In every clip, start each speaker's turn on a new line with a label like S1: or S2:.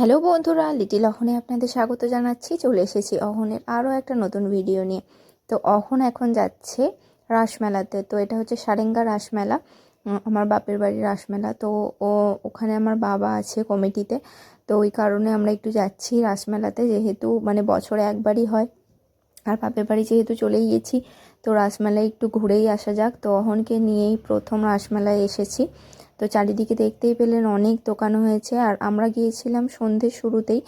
S1: Hello বন্ধুরা, little অহনে আপনাদের স্বাগত জানাচ্ছি। চলে এসেছি অহনের আরও একটা নতুন ভিডিও নিয়ে। তো অহন এখন যাচ্ছে রাসমেলাতে। তো এটা হচ্ছে সারেঙ্গা রাসমেলা আমার বাপের বাড়ির রাসমেলা। তো ও, ওখানে আমার বাবা আছে কমিটিতে। তো ওই কারণে আমরা একটু যাচ্ছি রাসমেলাতে, যেহেতু মানে বছরে একবারই হয়। আর বাপের বাড়ি যেহেতু চলে গিয়েছি তো রাসমেলায় একটু ঘুরেই আসা যাক। তো অহনকে নিয়েই প্রথম রাসমেলায় এসেছি। তো চারিদিকে দেখতেই পেলেন অনেক দোকান হয়েছে। আর আমরা গিয়েছিলাম সন্ধ্যের শুরুতেই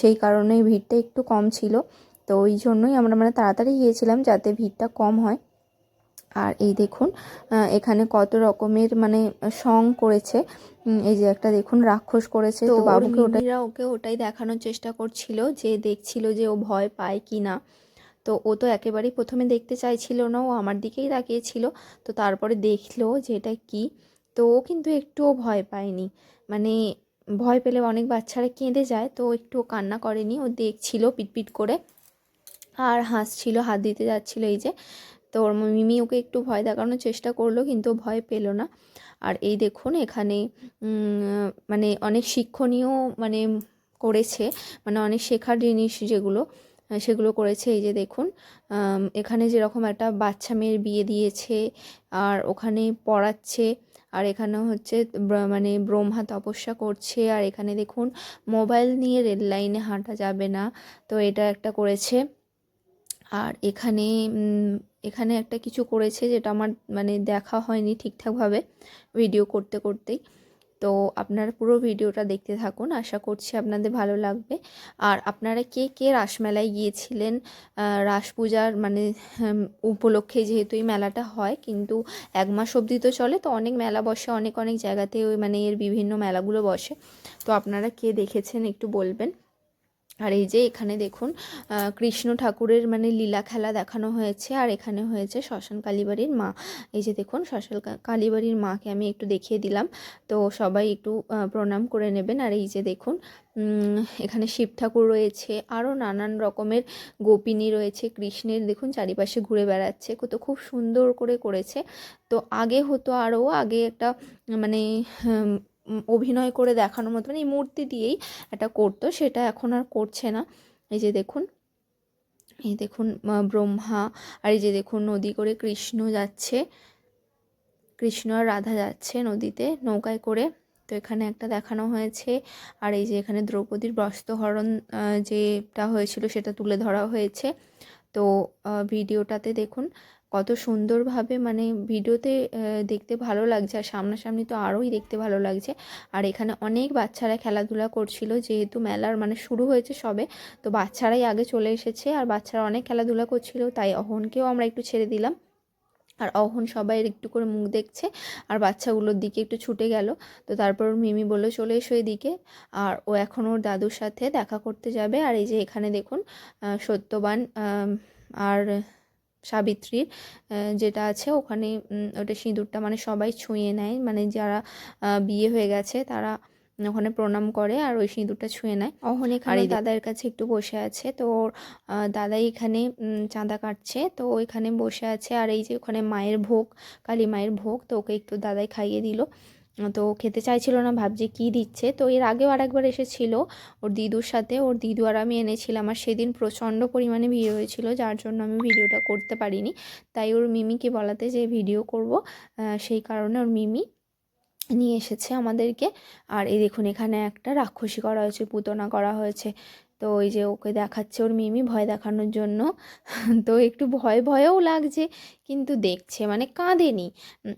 S1: সেই কারণে ভিড়টা একটু কম ছিল। তো ওই জন্যই আমরা মানে তাড়াতাড়ি গিয়েছিলাম যাতে ভিড়টা কম হয়। আর এই দেখুন এখানে কত রকমের মানে সং করেছে। এই যে একটা দেখুন রাক্ষস করেছে। তো বাবুকে ওটা ওকে ওটাই দেখানোর চেষ্টা করছিল যে দেখছিল যে ও ভয় পায় কি না তো ও তো একেবারেই প্রথমে দেখতে চাইছিল না ও আমার দিকেই তাকিয়েছিল। তো তারপরে দেখল যে এটা কি। তো ও কিন্তু একটুও ভয় পায়নি। মানে ভয় পেলে অনেক বাচ্চারা কেঁদে যায়, তো একটুও কান্না করেনি। ও দেখছিল পিটপিট করে আর হাসছিল, হাত দিতে যাচ্ছিল এই যে। তো ওর মিমি ওকে একটু ভয় দেখানোর চেষ্টা করল, কিন্তু ভয় পেল না। আর এই দেখুন এখানে মানে অনেক শিক্ষণীয় মানে করেছে মানে অনেক শেখার জিনিস যেগুলো। সেগুলো করেছে। এই যে দেখুন এখানে যেরকম একটা বাচ্চা মেয়ের বিয়ে দিয়েছে, আর ওখানে পড়াচ্ছে, আর এখানে হচ্ছে মানে ব্রহ্মা তপস্যা করছে, আর এখানে দেখুন, মোবাইল নিয়ে রেল লাইনে হাঁটা যাবে না। তো এটা একটা করেছে। আর এখানে এখানে একটা কিছু করেছে যেটা আমার মানে দেখা হয়নি ঠিকঠাকভাবে ভিডিও করতে, করতেই। তো আপনারা পুরো ভিডিওটা দেখতে থাকুন। আশা করছি আপনাদের ভালো লাগবে। আর আপনারা কে কে রাসমেলায় গিয়েছিলেন? রাস পূজার মানে উপলক্ষে যেহেতু এই মেলাটা হয়, কিন্তু এক মাস অবধি তো চলে, তো অনেক মেলা বসে, অনেক অনেক জায়গাতে ওই মানে এর বিভিন্ন মেলাগুলো বসে। তো আপনারা কে দেখেছেন একটু বলবেন। আর এই যে এখানে দেখুন কৃষ্ণ ঠাকুরের মানে লীলা খেলা দেখানো হয়েছে, আর এখানে হয়েছে শ্মশান কালীবাড়ির মা। এই যে দেখুন, শ্মশান কালীবাড়ির মাকে আমি একটু দেখিয়ে দিলাম। তো সবাই একটু প্রণাম করে নেবেন। আর এই যে দেখুন এখানে শিব ঠাকুর রয়েছে, আরও নানান রকমের গোপিনী রয়েছে, কৃষ্ণের দেখুন চারিপাশে ঘুরে বেড়াচ্ছে। কত খুব সুন্দর করে করেছে। তো আগে হতো আরও, আগে একটা মানে অভিনয় করে দেখানোর মতো মানে এই মূর্তি দিয়েই এটা করতো, সেটা এখন আর করছে না। এই যে দেখুন, এই দেখুন ব্রহ্মা, আর এই যে দেখুন, নদী করে কৃষ্ণ যাচ্ছে। কৃষ্ণ আর রাধা যাচ্ছে নদীতে, নৌকায় করে। তো এখানে একটা দেখানো হয়েছে, আর এই যে এখানে দ্রৌপদীর বস্ত্রহরণ যেটা হয়েছিল সেটা তুলে ধরা হয়েছে। তো ভিডিওটাতে দেখুন কত সুন্দরভাবে মানে ভিডিওতে দেখতে ভালো লাগছে আর সামনাসামনি তো আরোই দেখতে ভালো লাগছে। আর এখানে অনেক বাচ্চারা খেলাধুলা করছিল যেহেতু মেলার মানে শুরু হয়েছে সবে, তো বাচ্চারাই আগে চলে এসেছে আর বাচ্চারা অনেক খেলাধুলা করছিল, তাই অহনকেও আমরা একটু ছেড়ে দিলাম। আর অহন সবাই একটু করে মুখ দেখছে আর বাচ্চাগুলোর দিকে একটু ছুটে গেল। তো তারপর মিমি বলল, চলে এসো এদিকে। আর ও এখন ওর দাদুর সাথে দেখা করতে যাবে। আর এই যে এখানে দেখুন সত্যবান আর সাবিত্রীর যেটা আছে ওখানে ওটা সিঁদুরটা মানে সবাই ছুঁয়ে নেয়। মানে যারা বিয়ে হয়ে গেছে তারা ওখানে প্রণাম করে আর ওই সিঁদুরটা ছুঁয়ে নেয়। অহন এখানে দাদার কাছে একটু বসে আছে। তো ওর দাদাই এখানে চাঁদা কাটছে। তো ওইখানে বসে আছে আর এই যে ওখানে মায়ের ভোগ কালী মায়ের ভোগ তো ওকে একটু দাদাই খাইয়ে দিল। তো খেতে চাইছিল না ভাবছে কি দিচ্ছে। তো এর আগেও আরেকবার এসেছিল ওর দিদুর সাথে। ওর দিদু আর আমি এনেছিলাম আর সেদিন প্রচণ্ড পরিমাণে ভিড় হয়েছিল যার জন্য আমি ভিডিওটা করতে পারিনি। তাই ওর মিমিকে বলাতে যে ভিডিও করব সেই কারণে ওর মিমি নিয়ে এসেছে আমাদেরকে। আর এই দেখুন, এখানে একটা রাক্ষসী করা হয়েছে, পুতনা করা হয়েছে। তো ওই যে ওকে দেখাচ্ছে ওর মিমি ভয় দেখানোর জন্য। তো একটু ভয়, ভয়ও লাগছে, কিন্তু দেখছে মানে কাঁদেনি।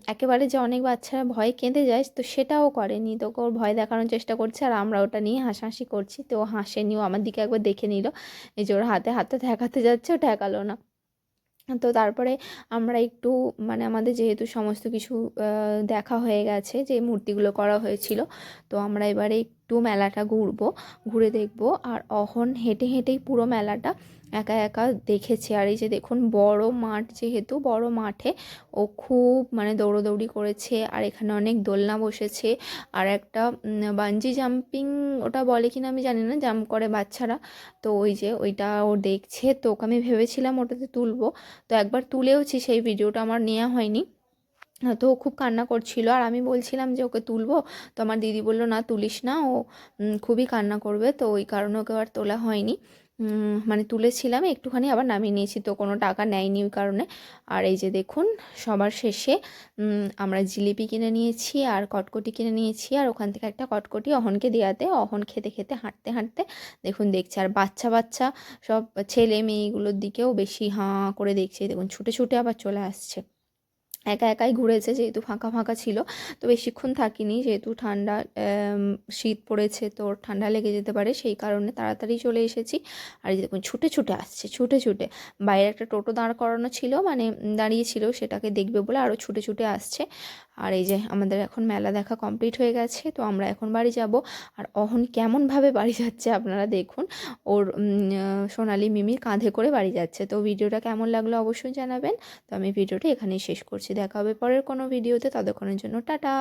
S1: একেবারে যে অনেক বাচ্চারা ভয় কেঁদে যায়, তো সেটাও করেনি। তো ওর ভয় দেখানোর চেষ্টা করছে, আর আমরা ওটা নিয়ে হাসাহাসি করছি। তো ও হাসেনি ও আমার দিকে একবার দেখে নিল। এই যে ওর হাতে হাতে ঠেকাতে যাচ্ছে, ও ঠেকালো না। তো তারপরে আমরা একটু মানে আমাদের যেহেতু সমস্ত কিছু দেখা হয়ে গেছে যে মূর্তিগুলো করা হয়েছিল, তো আমরা এবারে একটু মেলাটা ঘুরবো, ঘুরে দেখব। আর অহন হেঁটে হেঁটেই পুরো মেলাটা একা একা দেখেছে। আর এই যে দেখুন, বড় মাঠ যেহেতু, বড় মাঠে ও খুব মানে দৌড়োদৌড়ি করেছে। আর এখানে অনেক দোলনা বসেছে। আর একটা বাঞ্জি জাম্পিং ওটা বলে কিনা আমি জানি না, জাম্প করে বাচ্চারা। তো ওই যে ওইটা ও দেখছে। তো ওকে আমি ভেবেছিলাম ওটাতে তুলবো। তো একবার তুলেওছি, সেই ভিডিওটা আমার নেওয়া হয়নি। তো খুব কান্না করছিল। আর আমি বলছিলাম যে, ওকে তুলবো? তো আমার দিদি বলল, না, তুলিস না, ও খুবই কান্না করবে। তো ওই কারণে ওকে আর তোলা হয়নি। মানে তুলেছিলাম, একটুখানি আবার নামিয়ে নিয়েছি তো কোনো টাকা নেয়নি ওই কারণে। আর এই যে দেখুন, সবার শেষে আমরা জিলিপি কিনে নিয়েছি আর কটকটি কিনে নিয়েছি। আর ওখান থেকে একটা কটকটি অহনকে দেওয়াতে অহন খেতে খেতে, হাঁটতে হাঁটতে, দেখুন দেখছে। আর বাচ্চা বাচ্চা, সব ছেলে মেয়েগুলোর দিকেও বেশি হাঁ করে দেখছে। দেখুন, ছুটে ছুটে আবার চলে আসছে। একা একাই ঘুরেছে যেহেতু ফাঁকা ফাঁকা ছিল, তো বেশিক্ষণ থাকিনি যেহেতু ঠান্ডা শীত পড়েছে তো ঠান্ডা লেগে যেতে পারে, সেই কারণে তাড়াতাড়ি চলে এসেছি। আর দেখুন, ছুটে ছুটে আসছে, ছুটে ছুটে। বাইরে একটা টোটো দাঁড় করানো ছিল মানে দাঁড়িয়েছিল দাঁড়িয়ে ছিল, সেটাকে দেখবে বলে আরও ছুটে ছুটে আসছে। আর এই যে আমাদের এখন মেলা দেখা কমপ্লিট হয়ে গেছে, তো আমরা এখন বাড়ি যাব। আর অহন কেমনভাবে বাড়ি যাচ্ছে আপনারা দেখুন। ওর সোনালি মিমির কাঁধে করে বাড়ি যাচ্ছে। তো ভিডিওটা কেমন লাগল অবশ্যই জানাবেন। তো আমি ভিডিওটা এখানেই শেষ করছি। দেখা হবে পরের কোনো ভিডিওতে। ততক্ষণের জন্য টাটা।